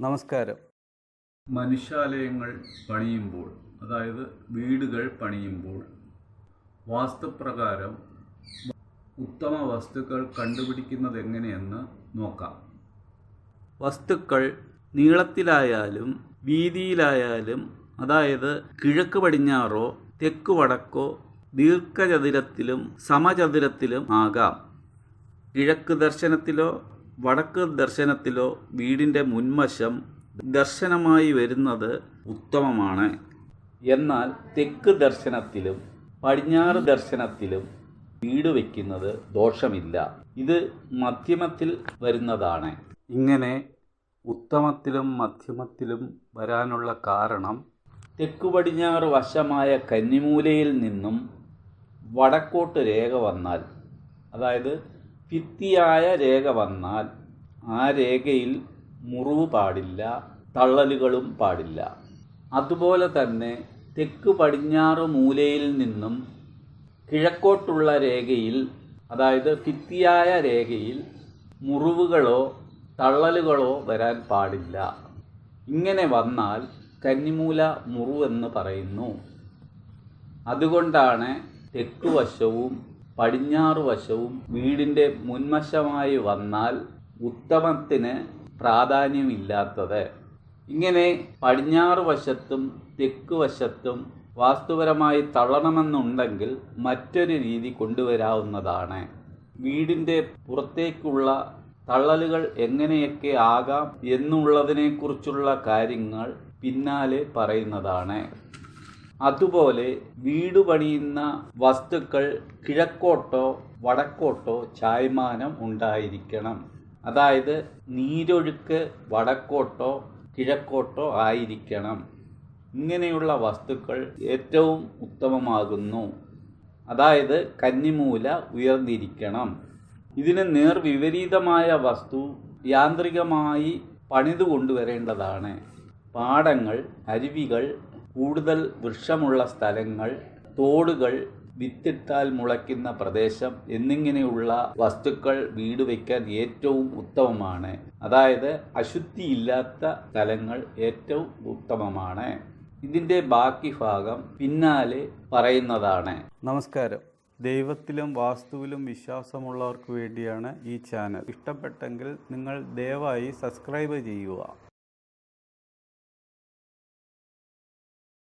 നമസ്കാരം. മനുഷ്യാലയങ്ങൾ പണിയുമ്പോൾ അതായത് വീടുകൾ പണിയുമ്പോൾ വാസ്തുപ്രകാരം ഉത്തമ വസ്തുക്കൾ കണ്ടുപിടിക്കുന്നത് എങ്ങനെയെന്ന് നോക്കാം. വസ്തുക്കൾ നീളത്തിലായാലും വീതിയിലായാലും അതായത് കിഴക്ക് പടിഞ്ഞാറോ തെക്ക് വടക്കോ ദീർഘചതുരത്തിലും സമചതുരത്തിലും ആകാം. കിഴക്ക് ദർശനത്തിലോ വടക്ക് ദർശനത്തിലോ വീടിന്റെ മുൻവശം ദർശനമായി വരുന്നത് ഉത്തമമാണ്. എന്നാൽ തെക്ക് ദർശനത്തിലും പടിഞ്ഞാറ് ദർശനത്തിലും വീട് വയ്ക്കുന്നത് ദോഷമില്ല. ഇത് മധ്യമത്തിൽ വരുന്നതാണ്. ഇങ്ങനെ ഉത്തമത്തിലും മധ്യമത്തിലും വരാനുള്ള കാരണം തെക്ക് പടിഞ്ഞാറ് വശമായ കന്നിമൂലയിൽ നിന്നും വടക്കോട്ട് രേഖ വന്നാൽ അതായത് ഭിത്തിയായ രേഖ വന്നാൽ ആ രേഖയിൽ മുറിവ് പാടില്ല തള്ളലുകളും പാടില്ല. അതുപോലെ തന്നെ തെക്ക് പടിഞ്ഞാറ് മൂലയിൽ നിന്നും കിഴക്കോട്ടുള്ള രേഖയിൽ അതായത് ഭിത്തിയായ രേഖയിൽ മുറിവുകളോ തള്ളലുകളോ വരാൻ പാടില്ല. ഇങ്ങനെ വന്നാൽ കന്നിമൂല മുറിവെന്ന് പറയുന്നു. അതുകൊണ്ടാണ് തെക്കുവശവും പടിഞ്ഞാറ് വശവും വീടിന്റെ മുൻവശമായി വന്നാൽ ഉത്തമത്തിന് പ്രാധാന്യമില്ലാത്തത്. ഇങ്ങനെ പടിഞ്ഞാറ് വശത്തും തെക്ക് വശത്തും വാസ്തുപരമായി തള്ളണമെന്നുണ്ടെങ്കിൽ മറ്റൊരു രീതി കൊണ്ടുവരാവുന്നതാണ്. വീടിന്റെ പുറത്തേക്കുള്ള തള്ളലുകൾ എങ്ങനെയൊക്കെ ആകാം എന്നുള്ളതിനെക്കുറിച്ചുള്ള കാര്യങ്ങൾ പിന്നാലെ പറയുന്നതാണ്. അതുപോലെ വീട് പണിയുന്ന വസ്തുക്കൾ കിഴക്കോട്ടോ വടക്കോട്ടോ ചായ്മാനം ഉണ്ടായിരിക്കണം. അതായത് നീരൊഴുക്ക് വടക്കോട്ടോ കിഴക്കോട്ടോ ആയിരിക്കണം. ഇങ്ങനെയുള്ള വസ്തുക്കൾ ഏറ്റവും ഉത്തമമാകുന്നു. അതായത് കന്നിമൂല ഉയർന്നിരിക്കണം. ഇതിന് നേർവിപരീതമായ വസ്തു യാന്ത്രികമായി പണിതു കൊണ്ടുവരേണ്ടതാണ്. പാടങ്ങൾ അരുവികൾ കൂടുതൽ വൃക്ഷമുള്ള സ്ഥലങ്ങൾ തോടുകൾ വിത്തിട്ടാൽ മുളയ്ക്കുന്ന പ്രദേശം എന്നിങ്ങനെയുള്ള വസ്തുക്കൾ വീട് വയ്ക്കാൻ ഏറ്റവും ഉത്തമമാണ്. അതായത് അശുദ്ധിയില്ലാത്ത സ്ഥലങ്ങൾ ഏറ്റവും ഉത്തമമാണ്. ഇതിന്റെ ബാക്കി ഭാഗം പിന്നാലെ പറയുന്നതാണ്. നമസ്കാരം. ദൈവത്തിലും വാസ്തുവിലും വിശ്വാസമുള്ളവർക്ക് വേണ്ടിയാണ് ഈ ചാനൽ. ഇഷ്ടപ്പെട്ടെങ്കിൽ നിങ്ങൾ ദയവായി സബ്സ്ക്രൈബ് ചെയ്യുക.